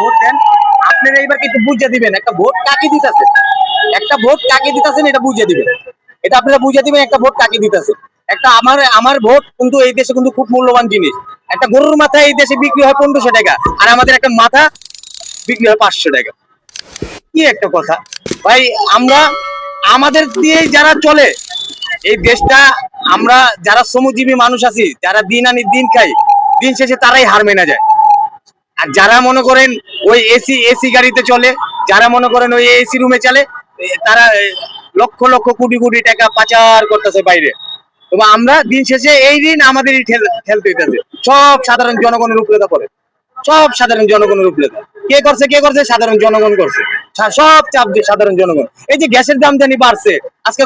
Vote দেন। আপনারা এইবার কিন্তু বুঝে দিবেন, একটা ভোট কাকে দিতেছেন একটা ভোট কাকে দিতেছেন এটা বুঝে দিবেন? এটা আপনারা বুঝে দিবেন একটা ভোট কাকে দিতেছে। একটা আমার আমার ভোট কিন্তু এই দেশে কিন্তু খুব মূল্যবান জিনিস। একটা গরুর মাথা এই দেশে বিক্রি হয় পনেরোশো টাকা, আর আমাদের একটা মাথা বিক্রি হয় পাঁচশো টাকা। কি একটা কথা। ভাই, আমরা, আমাদের দিয়ে যারা চলে, এই দেশটা আমরা যারা শ্রমজীবী মানুষ আছি, যারা দিন আনি দিন খাই, দিন শেষে তারাই হার মেনে যায়। আর যারা মনে করেন ওই এসি এসি গাড়িতে চলে, যারা মনে করেন ওই এসি রুমে চলে তারা লক্ষ লক্ষ কোটি কোটি টাকা পাচার করতেছে বাইরে। আমরা দিন শেষে এই ঠেলতে হইতেছে সব সাধারণ জনগণের উপরে পড়ে। সব সাধারণ জনগণের উপরে কে করছে কে করছে? সাধারণ জনগণ করছে। সব চাপ দিয়ে সাধারণ জনগণ। এই যে গ্যাসের দাম জানি বাড়ছে। আজকে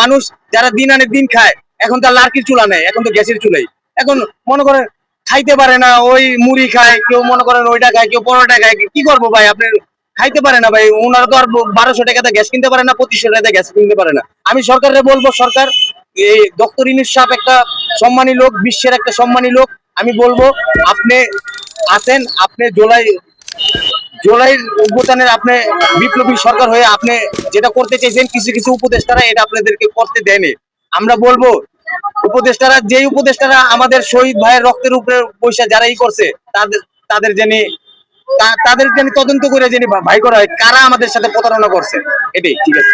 মানুষ যারা দিন আনে দিন খায়, এখন তার লার্কির চুলা নেই, এখন তো গ্যাসের চুলাই। এখন মনে করেন খাইতে পারে না, ওই মুড়ি খায়, কেউ মনে করেন ওইটা খায়, কেউ পরোটা খায়, কি করব ভাই? আপনি খাইতে পারে না ভাই ওনারা তো আর বারোশো টাকাতে গ্যাস কিনতে পারে না, পঁচিশশো টাকাতে গ্যাস কিনতে পারে না। আমি সরকারে বলব, সরকার, এই ডক্টর ইনুস সাহেব একটা সম্মানী লোক, বিশ্বের একটা সম্মানী লোক, আমি বলব, আপনি আছেন আপনি জুলাই জুলাই অভ্যুত্থানের আপনি বিপ্লবী সরকার হয়ে আপনি যেটা করতে চাইছেন, কিছু কিছু উপদেষ্টারা এটা আপনাদেরকে করতে দেয়নি। আমরা বলব উপদেষ্টারা যেই উপদেষ্টারা আমাদের শহীদ ভাইয়ের রক্তের উপরে পয়সা যারা ই করছে তাদের তাদের জানি তাদের জানি তদন্ত করে জানি ভাই করা হয় কারা আমাদের সাথে প্রতারণা করছে? এটাই ঠিক আছে?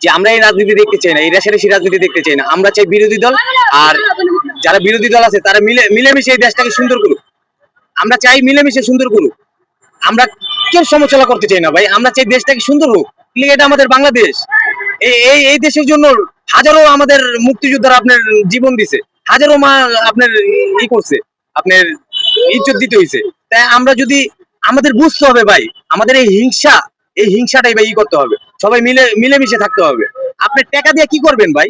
যে আমরা এই রাজনীতি দেখতে চাই না এই রেশারেশি রাজনীতি দেখতে চাই না। আমরা চাই বিরোধী দল আর যারা বিরোধী দল আছে তারা মিলে মিলেমিশে এই দেশটাকে সুন্দর করুক। আমরা চাই মিলেমিশে সুন্দর করুক। আমরা কেউ সমালোচনা করতে চাই না ভাই আমরা চাই দেশটাকে সুন্দর হোক। এটা আমাদের বাংলাদেশ। এই এই দেশের জন্য হাজারো আমাদের মুক্তিযোদ্ধারা আপনার জীবন দিছে। হাজারো মা আপনার ই করছে, আপনার ইজ্জত দিতে হয়েছে তাই আমরা যদি আমাদের বুঝতে হবে ভাই, আমাদের এই হিংসা, এই হিংসাটাই ভাই ই করতে হবে। সবাই মিলে, মিলেমিশে থাকতে হবে। আপনি টাকা দিয়ে কি করবেন ভাই?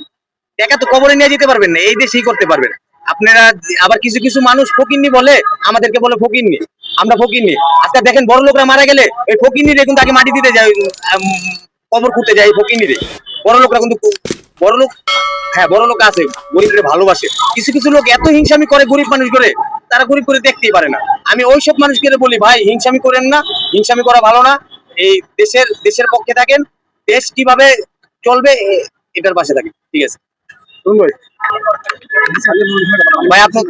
টাকা তো কবরে নিয়ে যেতে পারবেন না, এই দেশেই করতে পারবেন। আপনারা আবার কিছু কিছু মানুষ ফকিন্নি বলে, আমাদেরকে বলে ফকিন্নি। আমরা ফকিন্নি। আজকে দেখেন বড় লোকরা মারা গেলে, ওই ফকিন্নি রে কিন্তু আগে মাটি দিতে যায় কবর খুঁড়তে যায় ফকিন্নি রে বড় লোকরা কিন্তু বড় লোক হ্যাঁ বড় লোক আছে গরিবরে ভালোবাসে। কিছু কিছু লোক এত হিংসামি করে গরিব মানুষ করে, তারা গরিব করে দেখতেই পারে না। আমি ওইসব মানুষকে বলি, ভাই, হিংসামি করেন না, হিংসামি করা ভালো না। এই দেশের দেশের পক্ষে থাকেন, দেশ কীভাবে চলবে এটার পাশে থাকেন। ঠিক আছে। ভাই। আপনি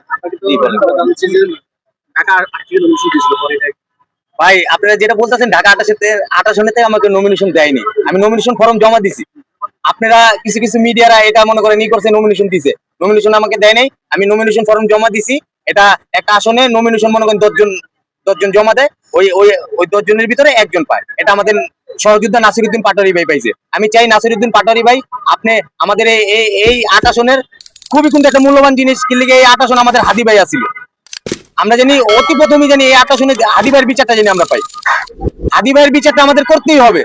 ভাই, আপনারা যেটা বলতেছেন ঢাকা আটাশেতে আটাশনেতে আমাকে নমিনেশন দেয়নি। আমি নমিনেশন ফর্ম জমা দিছি। আপনারা কিছু কিছু মিডিয়ারা এটা মনে করেন ই করছে নমিনেশন দিছে। নমিনেশন আমাকে দেয় নাই আমি নমিনেশন ফর্ম জমা দিছি। এটা একটা আসনে নমিনেশন মনে করেন দশজন দশজন জমা দেয়। ওই ওই ওই দশজনের ভিতরে একজন পায়। এটা আমাদের সহযোদ্ধা নাসিরুদ্দিন পাটোয়ারি ভাই পাইছে। আমি চাই নাসিরুদ্দিন পাটোয়ারি ভাই, আপনি আমাদের এই এই- এই আট আসনের খুবই কিন্তু একটা মূল্যবান জিনিস কি লিগে এই আট আসন আমাদের হাদি ভাই আসিল। আমরা জানি অতি প্রথমে জানি এই আট আসনে হাদি ভাইয়ের বিচারটা জানি আমরা পাই। হাদি ভাইয়ের বিচারটা আমাদের করতেই হবে।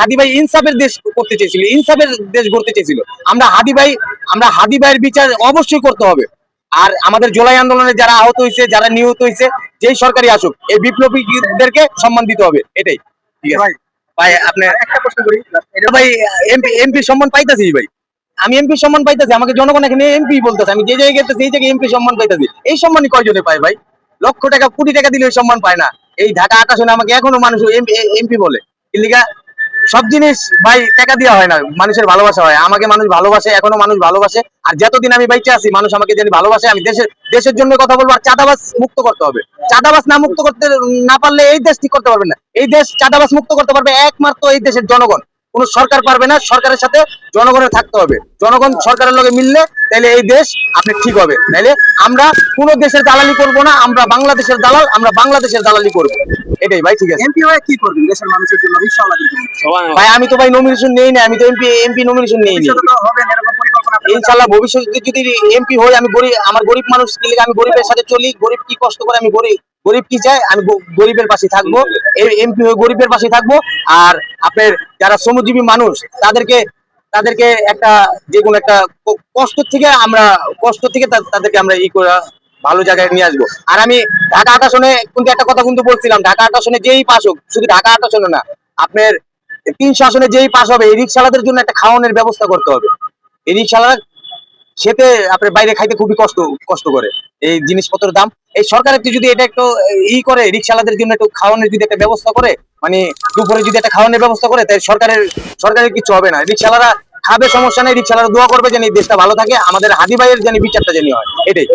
হাদি ভাই ইনসাফের দেশ করতে চেয়েছিল ইনসাফের দেশ গড়তে চেয়েছিল। আমরা হাদি ভাই আমরা হাদি ভাইয়ের বিচার অবশ্যই করতে হবে। আর আমাদের জুলাই আন্দোলনে যারা আহত হয়েছে যারা নিহত হয়েছে যেই সরকারি আসুক এই বিপ্লবীদেরকে সম্মান দিতে হবে এটাই। ঠিক আছে? ভাই। ভাই আপনি একটা প্রশ্ন করি। এটা ভাই এমপি এমপি সম্মান পাইতাছি ভাই। আমি এমপি সম্মান পাইতাছি আমাকে জনগণ এখানে এমপি বলতেছে আমি যে জায়গায় গেতেছি এই জায়গায় এমপি সম্মান পাইতেছি। এই সম্মানই কয়জনে পাই ভাই? লক্ষ টাকা, কোটি টাকা দিলে সম্মান পায় না। এই ঢাকা আকাশনে আমাকে এখনও মানুষ এমপি বলে। ইলিগা সব জিনিস ভাই টাকা দেওয়া হয় না, মানুষের ভালোবাসা হয়। আমাকে মানুষ ভালোবাসে, এখনও মানুষ ভালোবাসে। আর যতদিন আমি বাইচে আছি, মানুষ আমাকে জানি ভালোবাসে, আমি দেশের দেশের জন্য কথা বলব, আর চাঁদাবাস মুক্ত করতে হবে। চাঁদাবাস না মুক্ত করতে, না পারলে এই দেশ ঠিক করতে পারবে না। এই দেশ চাঁদাবাস মুক্ত করতে পারবে একমাত্র এই দেশের জনগণ। কোন সরকার পারবে না সরকারের সাথে জনগণের থাকতে হবে। জনগণ সরকারের লগে মিললে তাহলে এই দেশ আপনি ঠিক হবে। তাহলে আমরা কোন দেশের দালালি করব না আমরা বাংলাদেশের দালাল আমরা বাংলাদেশের দালালি করব। এটাই ভাই ঠিক আছে? এমপি হয়ে কি করবেন দেশের মানুষের জন্য? জন্য? ভাই আমি তো ভাই নমিনেশন নেই না আমি তো এমপি এমপি নমিনেশন নেই আপনাদের ইনশাল্লাহ ভবিষ্যতে যদি এমপি হই আমি গরিব আমার গরিব মানুষ কি লিগে আমি গরিবের সাথে চলি গরিব কি কষ্ট করে আমি গরিব? গরিব কি চাই আমি গরিবের পাশে থাকব এমপি হয়ে গরিবের পাশে থাকব। আর আপনার যারা শ্রমজীবী মানুষ, তাদেরকে তাদেরকে একটা যে কোনো একটা কষ্ট থেকে আমরা, কষ্ট থেকে তাদেরকে আমরা ই করে ভালো জায়গায় নিয়ে আসব। আর আমি ঢাকা আট আসনে কিন্তু একটা কথা কিন্তু বলছিলাম, ঢাকা আট আসনে যেই পাস হোক, শুধু ঢাকা আট আসনে না, আপনার তিনশো আসনে যেই পাস হবে, এই রিক্সালাদের জন্য একটা খাওয়ানোর ব্যবস্থা করতে হবে। এই রিক্সাওয়ালা সেতে আপনার বাইরে খাইতে খুবই কষ্ট কষ্ট করে। এই জিনিসপত্রের দাম। এই সরকার একটু যদি এটা একটু, ই করে রিক্সালাদের জন্য একটু খাওয়ানোর যদি একটা ব্যবস্থা করে মানে দুপুরে যদি একটা খাওয়ানোর ব্যবস্থা করে তাই সরকারের সরকারের কিছু হবে না। রিক্সাওয়ালারা খাবে, সমস্যা নেই, রিক্সাওয়ালারা দোয়া করবে যেন দেশটা ভালো থাকে। আমাদের হাদি ভাইয়ের যেন বিচারটা যেন হয়, এটাই।